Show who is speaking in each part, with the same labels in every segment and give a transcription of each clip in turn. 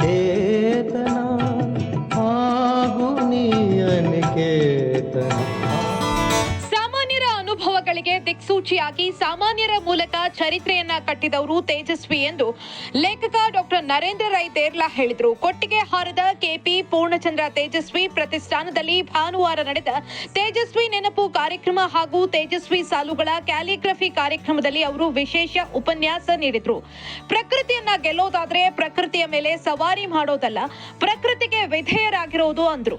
Speaker 1: चेतना आगुनि
Speaker 2: अनिकेतना ಅನುಭವಗಳಿಗೆ ದಿಕ್ಸೂಚಿಯಾಗಿ ಸಾಮಾನ್ಯರ ಮೂಲಕ ಚರಿತ್ರೆಯನ್ನ ಕಟ್ಟಿದವರು ತೇಜಸ್ವಿ ಎಂದು ಲೇಖಕ ಡಾಕ್ಟರ್ ನರೇಂದ್ರ ರೈ ತೇರ್ಲಾ ಹೇಳಿದರು. ಕೊಟ್ಟಿಗೆ ಹಾರದ ಕೆಪಿ ಪೂರ್ಣಚಂದ್ರ ತೇಜಸ್ವಿ ಪ್ರತಿಷ್ಠಾನದಲ್ಲಿ ಭಾನುವಾರ ನಡೆದ ತೇಜಸ್ವಿ ನೆನಪು ಕಾರ್ಯಕ್ರಮ ಹಾಗೂ ತೇಜಸ್ವಿ ಸಾಲುಗಳ ಕ್ಯಾಲಿಗ್ರಫಿ ಕಾರ್ಯಕ್ರಮದಲ್ಲಿ ಅವರು ವಿಶೇಷ ಉಪನ್ಯಾಸ ನೀಡಿದ್ರು. ಪ್ರಕೃತಿಯನ್ನ ಗೆಲ್ಲೋದಾದ್ರೆ ಪ್ರಕೃತಿಯ ಮೇಲೆ ಸವಾರಿ ಮಾಡೋದಲ್ಲ, ಪ್ರಕೃತಿಗೆ ವಿಧೇಯರಾಗಿರೋದು ಅಂದ್ರು.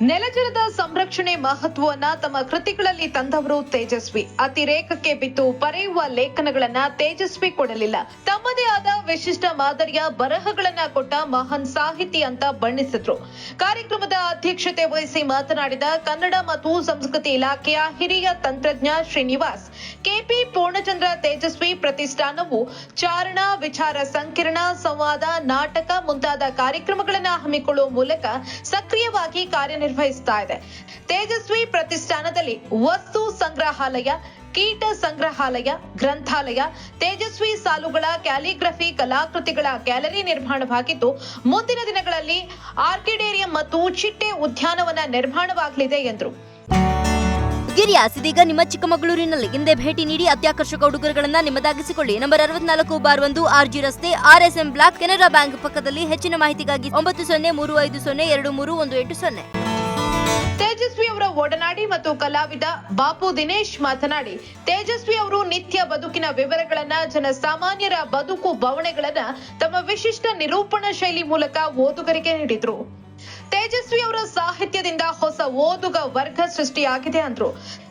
Speaker 2: ನೆಲಜಲದ ಸಂರಕ್ಷಣೆ ಮಹತ್ವವನ್ನ ತಮ್ಮ ಕೃತಿಗಳಲ್ಲಿ ತಂದವರು ತೇಜಸ್ವಿ. ಅತಿರೇಕಕ್ಕೆ ಬಿದ್ದು ಬರೆಯುವ ಲೇಖನಗಳನ್ನ ತೇಜಸ್ವಿ ಕೊಡಲಿಲ್ಲ. ತಮ್ಮದೇ ಆದ ವಿಶಿಷ್ಟ ಮಾದರಿಯ ಬರಹಗಳನ್ನ ಕೊಟ್ಟ ಮಹಾನ್ ಸಾಹಿತಿ ಅಂತ ಬಣ್ಣಿಸಿದ್ರು. ಕಾರ್ಯಕ್ರಮದ ಅಧ್ಯಕ್ಷತೆ ವಹಿಸಿ ಮಾತನಾಡಿದ ಕನ್ನಡ ಮತ್ತು ಸಂಸ್ಕೃತಿ ಇಲಾಖೆಯ ಹಿರಿಯ ತಂತ್ರಜ್ಞ ಶ್ರೀನಿವಾಸ್, ಕೆಪಿ ಪೂರ್ಣಚಂದ್ರ ತೇಜಸ್ವಿ ಪ್ರತಿಷ್ಠಾನವು ಚಾರಣ, ವಿಚಾರ, ಸಂಕಿರಣ, ಸಂವಾದ, ನಾಟಕ ಮುಂತಾದ ಕಾರ್ಯಕ್ರಮಗಳನ್ನ ಹಮ್ಮಿಕೊಳ್ಳುವ ಮೂಲಕ ಸಕ್ರಿಯವಾಗಿ ಕಾರ್ಯನಿರ್ವಹಿಸ್ತಾ ಇದೆ. ತೇಜಸ್ವಿ ಪ್ರತಿಷ್ಠಾನದಲ್ಲಿ ವಸ್ತು ಸಂಗ್ರಹಾಲಯ, ಕೀಟ ಸಂಗ್ರಹಾಲಯ, ಗ್ರಂಥಾಲಯ, ತೇಜಸ್ವಿ ಸಾಲುಗಳ ಕ್ಯಾಲಿಗ್ರಫಿ ಕಲಾಕೃತಿಗಳ ಗ್ಯಾಲರಿ ನಿರ್ಮಾಣವಾಗಿದ್ದು, ಮುಂದಿನ ದಿನಗಳಲ್ಲಿ ಆರ್ಕಿಡೇರಿಯಂ ಮತ್ತು ಚಿಟ್ಟೆ ಉದ್ಯಾನವನ ನಿರ್ಮಾಣವಾಗಲಿದೆ ಎಂದರು.
Speaker 3: ಗಿರಿಯಾಸ್ ಇದೀಗ ನಿಮ್ಮ ಚಿಕ್ಕಮಗಳೂರಿನಲ್ಲಿ ಹಿಂದೆ ಭೇಟಿ ನೀಡಿ ಅತ್ಯಾಕರ್ಷಕ ಉಡುಗೊರೆಗಳನ್ನು ನಿಮ್ಮದಾಗಿಸಿಕೊಳ್ಳಿ. ನಂಬರ್ ಅರವತ್ನಾಲ್ಕು ಬಾರ್ ಒಂದು ಆರ್ಜಿ ರಸ್ತೆ ಆರ್ಎಸ್ಎಂ ಬ್ಲಾಕ್ ಕೆನರಾ ಬ್ಯಾಂಕ್ ಪಕ್ಕದಲ್ಲಿ ಹೆಚ್ಚಿನ ಮಾಹಿತಿಗಾಗಿ ಒಂಬತ್ತು ಸೊನ್ನೆ ಮೂರು ಐದು ಸೊನ್ನೆ ಎರಡು ಮೂರು ಒಂದು ಎಂಟು ಸೊನ್ನೆ.
Speaker 2: ತೇಜಸ್ವಿ ಅವರ ಒಡನಾಡಿ ಮತ್ತು ಕಲಾವಿದ ಬಾಪು ದಿನೇಶ್ ಮಾತನಾಡಿ, ತೇಜಸ್ವಿ ಅವರು ನಿತ್ಯ ಬದುಕಿನ ವಿವರಗಳನ್ನ ಜನಸಾಮಾನ್ಯರ ಬದುಕು ಬವಣೆಗಳನ್ನ ತಮ್ಮ ವಿಶಿಷ್ಟ ನಿರೂಪಣಾ ಶೈಲಿ ಮೂಲಕ ಓದುಗರಿಗೆ ನೀಡಿದ್ರು. ತೇಜಸ್ವಿ ಅವರ ಸಾಹಿತ್ಯದಿಂದ ಹೊಸ ಓದುಗ ವರ್ಗ ಸೃಷ್ಟಿಯಾಗಿದೆ ಅಂದ್ರು.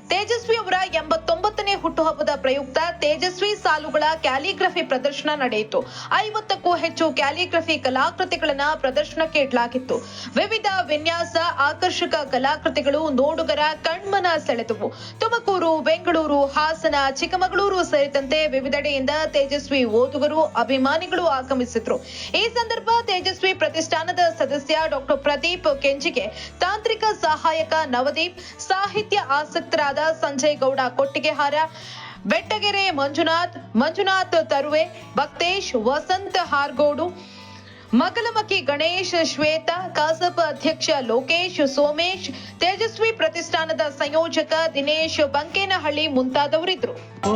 Speaker 2: ತೇಜಸ್ವಿ ಅವರ ಎಂಬತ್ತೊಂಬತ್ತನೇ ಹುಟ್ಟುಹಬ್ಬದ ಪ್ರಯುಕ್ತ ತೇಜಸ್ವಿ ಸಾಲುಗಳ ಕ್ಯಾಲಿಗ್ರಫಿ ಪ್ರದರ್ಶನ ನಡೆಯಿತು. ಐವತ್ತಕ್ಕೂ ಹೆಚ್ಚು ಕ್ಯಾಲಿಗ್ರಫಿ ಕಲಾಕೃತಿಗಳನ್ನ ಪ್ರದರ್ಶನಕ್ಕೆ ಇಡಲಾಗಿತ್ತು. ವಿವಿಧ ವಿನ್ಯಾಸ, ಆಕರ್ಷಕ ಕಲಾಕೃತಿಗಳು ನೋಡುಗರ ಕಣ್ಮನ ಸೆಳೆದವು. ತುಮಕೂರು, ಬೆಂಗಳೂರು, ಹಾಸನ, ಚಿಕ್ಕಮಗಳೂರು ಸೇರಿದಂತೆ ವಿವಿಧೆಡೆಯಿಂದ ತೇಜಸ್ವಿ ಓದುಗರು, ಅಭಿಮಾನಿಗಳು ಆಗಮಿಸಿದ್ರು. ಈ ಸಂದರ್ಭ ತೇಜಸ್ವಿ ಪ್ರತಿಷ್ಠಾನದ ಸದಸ್ಯ ಡಾಕ್ಟರ್ ಪ್ರದೀಪ್ ಕೆಂಜಿಗೆ ತಾಂತ್ರಿಕ ಸಹಾಯಕ ನವದೀಪ್, ಸಾಹಿತ್ಯ ಆಸಕ್ತರಾದ ಸಂಜಯ್ ಗೌಡ ಕೊಟ್ಟಿಗೆಹಾರ ಬೆಟ್ಟಗೆರೆ ಮಂಜುನಾಥ್ ಮಂಜುನಾಥ್ ತರುವೆ ಭಕ್ತೇಶ್ ವಸಂತ ಹಾರ್ಗೋಡು, ಮಗಲಮಕ್ಕಿ ಗಣೇಶ್, ಶ್ವೇತ, ಕಸಬ್ ಅಧ್ಯಕ್ಷ ಲೋಕೇಶ್, ಸೋಮೇಶ್, ತೇಜಸ್ವಿ ಪ್ರತಿಷ್ಠಾನದ ಸಂಯೋಜಕ ದಿನೇಶ್ ಬಂಕೇನಹಳ್ಳಿ ಮುಂತಾದವರಿದ್ರು
Speaker 1: ಓ